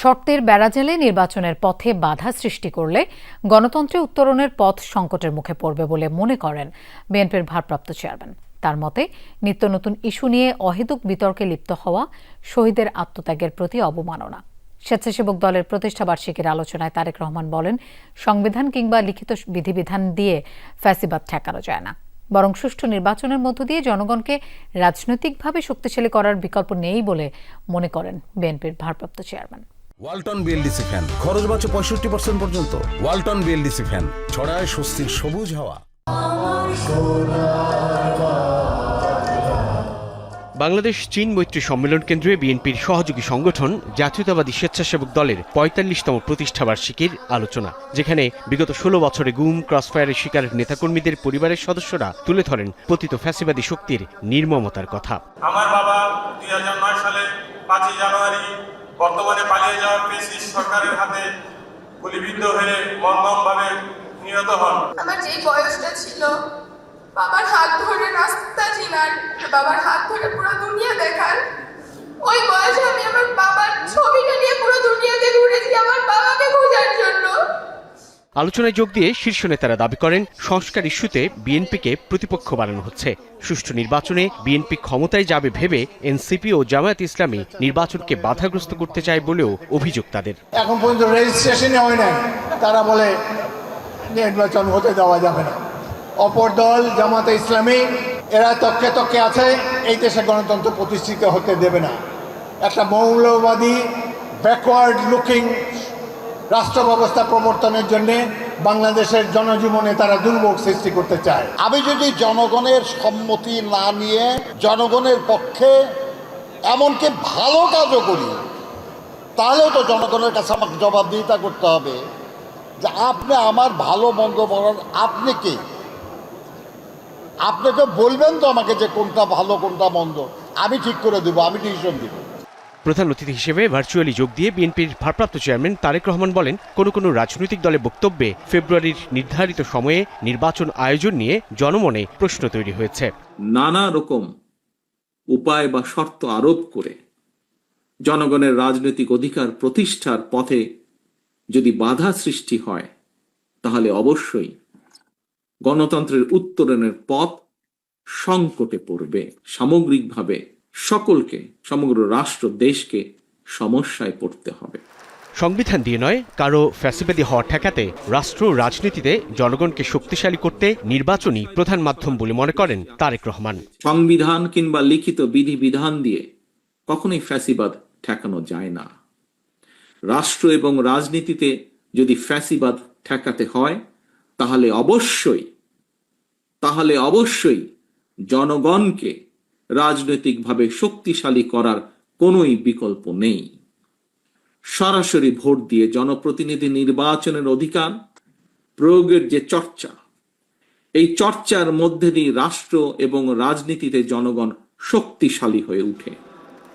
শর্তের বেড়াজালে নির্বাচনের পথে বাধা সৃষ্টি করলে গণতন্ত্রে উত্তরণের পথ সংকটের মুখে পড়বে বলে মনে করেন বিএনপির ভারপ্রাপ্ত চেয়ারম্যান। তার মতে, নিত্য নতুন ইস্যু নিয়ে অহেতুক বিতর্কে লিপ্ত হওয়া শহীদের আত্মত্যাগের প্রতি অবমাননা। স্বেচ্ছাসেবক দলের প্রতিষ্ঠা বার্ষিকীর আলোচনায় তারেক রহমান বলেন, সংবিধান কিংবা লিখিত বিধিবিধান দিয়ে ফ্যাসিবাদ ঠেকানো যায় না। বরং সুষ্ঠু নির্বাচনের মধ্য দিয়ে জনগণকে রাজনৈতিকভাবে শক্তিশালী করার বিকল্প নেই বলে মনে করেন বিএনপির ভারপ্রাপ্ত চেয়ারম্যান। Walton BLDC fan. খরচ বাঁচে পঁয়ষট্টি পার্সেন্ট পর্যন্ত। Walton BLDC fan. ছড়ায় স্বস্তির সবুজ হাওয়া। বাংলাদেশ চীন মৈত্রী সম্মেলন কেন্দ্রে বিএনপির সহযোগী সংগঠন জাতীয়তাবাদী স্বেচ্ছাসেবক দলের পঁয়তাল্লিশতম প্রতিষ্ঠাবার্ষিকীর আলোচনা যেখানে বিগত ষোলো বছরে গুম ক্রসফায়ারের শিকার নেতাকর্মীদের পরিবারের সদস্যরা তুলে ধরেন পতিত ফ্যাসিবাদী শক্তির নির্মমতার কথা। আমার বাবা দুই সালে পাঁচই জানুয়ারি বর্তমানে পালিয়ে যাওয়া পিসি সরকারের হাতে গুলিবিদ্ধ হয়ে মর্মমভাবে নিহত হন। আমার যে বয়সটা ছিল, বাবার হাত ধরে রাস্তা চিনার, বাবার হাত ধরে পুরো দুনিয়া দেখার, ওই বয়সে আলোচনায় যোগ দিয়ে শীর্ষ নেতারা দাবি করেন, সংস্কার ইস্যুতে বিএনপিকে প্রতিপক্ষ বানানো হচ্ছে। সুষ্ঠু নির্বাচনে বিএনপি ক্ষমতায় যাবে ভেবে এনসিপি ও জামায়াত ইসলামী নির্বাচনকে বাধাগ্রস্ত করতে চায় বলেও অভিযোগ তাদের। এখন পর্যন্ত রেজিস্ট্রেশনই হয় নাই। তারা বলে নির্বাচন হতে দেওয়া যাবে না। অপর দল, জামাতে ইসলামী, এরা তককে তককে আছে, এই দেশে গণতন্ত্র প্রতিষ্ঠিত হতে দেবে না। একটা মৌলবাদী ব্যাকওয়ার্ড লুকিং রাষ্ট্র ব্যবস্থা প্রবর্তনের জন্যে বাংলাদেশের জনজীবনে তারা দুর্ভোগ সৃষ্টি করতে চায়। আমি যদি জনগণের সম্মতি না নিয়ে জনগণের পক্ষে এমনকি ভালো কাজও করি তাহলেও তো জনগণের কাছে আমাকে জবাবদিহিতা করতে হবে যে আপনি আমার ভালো মন্দ বলার আপনি কে? আপনাকে বলবেন তো আমাকে যে কোনটা ভালো, কোনটা মন্দ। আমি ঠিক করে দেবো, আমি ডিসিশন দিব। প্রধান অতিথি হিসেবে ভার্চুয়ালি যোগ দিয়ে বিএনপির ভারপ্রাপ্ত চেয়ারম্যান তারেক রহমান বলেন, কোনো কোনো রাজনৈতিক দলের বক্তব্যে ফেব্রুয়ারির নির্ধারিত সময়ে নির্বাচন আয়োজন নিয়ে জনমনে প্রশ্ন তৈরি হয়েছে। নানা রকম উপায় বা শর্ত আরোপ করে জনগণের রাজনৈতিক অধিকার প্রতিষ্ঠার পথে যদি বাধা সৃষ্টি হয়, তাহলে অবশ্যই গণতন্ত্রের উত্তরণের পথ সংকটে পড়বে, সামগ্রিকভাবে সকলকে সমগ্র রাষ্ট্র দেশকে সমস্যায় পড়তে হবে। সংবিধান দিয়ে নয় কারও ফ্যাসিবাদী হওয়া ঠেকাতে রাষ্ট্র রাজনীতিতে জনগণকে শক্তিশালী করতে নির্বাচনই প্রধান মাধ্যম বলে মনে করেন তারেক রহমান। সংবিধান কিংবা লিখিত বিধিবিধান দিয়ে কখনোই ফ্যাসিবাদ ঠেকানো যায় না। রাষ্ট্র এবং রাজনীতিতে যদি ফ্যাসিবাদ ঠেকাতে হয় তাহলে অবশ্যই তাহলে অবশ্যই জনগণকে রাজনৈতিকভাবে শক্তিশালী করার কোন বিকল্প নেই। সরাসরি ভোট দিয়ে জনপ্রতিনিধি নির্বাচনের অধিকার, প্রয়োগের যে চর্চা, এই চর্চার মধ্যে দিয়ে রাষ্ট্র এবং রাজনীতিতে জনগণ শক্তিশালী হয়ে উঠে।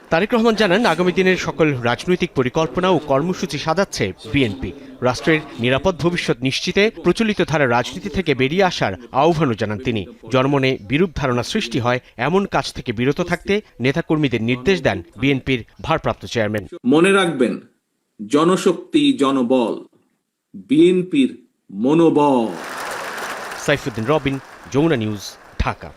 তারেক রহমান জানান আগামী দিনের সকল রাজনৈতিক পরিকল্পনা ও কর্মসূচি সাজাচ্ছে বিএনপি। রাষ্ট্রের নিরাপদ ভবিষ্যৎ নিশ্চিতে প্রচলিত ধারা রাজনীতি থেকে বেরিয়ে আসার আহ্বানও জানান তিনি। জনমনে বিরূপ ধারণা সৃষ্টি হয় এমন কাজ থেকে বিরত থাকতে নেতাকর্মীদের নির্দেশ দেন বিএনপির ভারপ্রাপ্ত চেয়ারম্যান। মনে রাখবেন জনশক্তি জনবল বিএনপির মনোবল। সাইফুদ্দিন রবিন যমুনা নিউজ ঢাকা।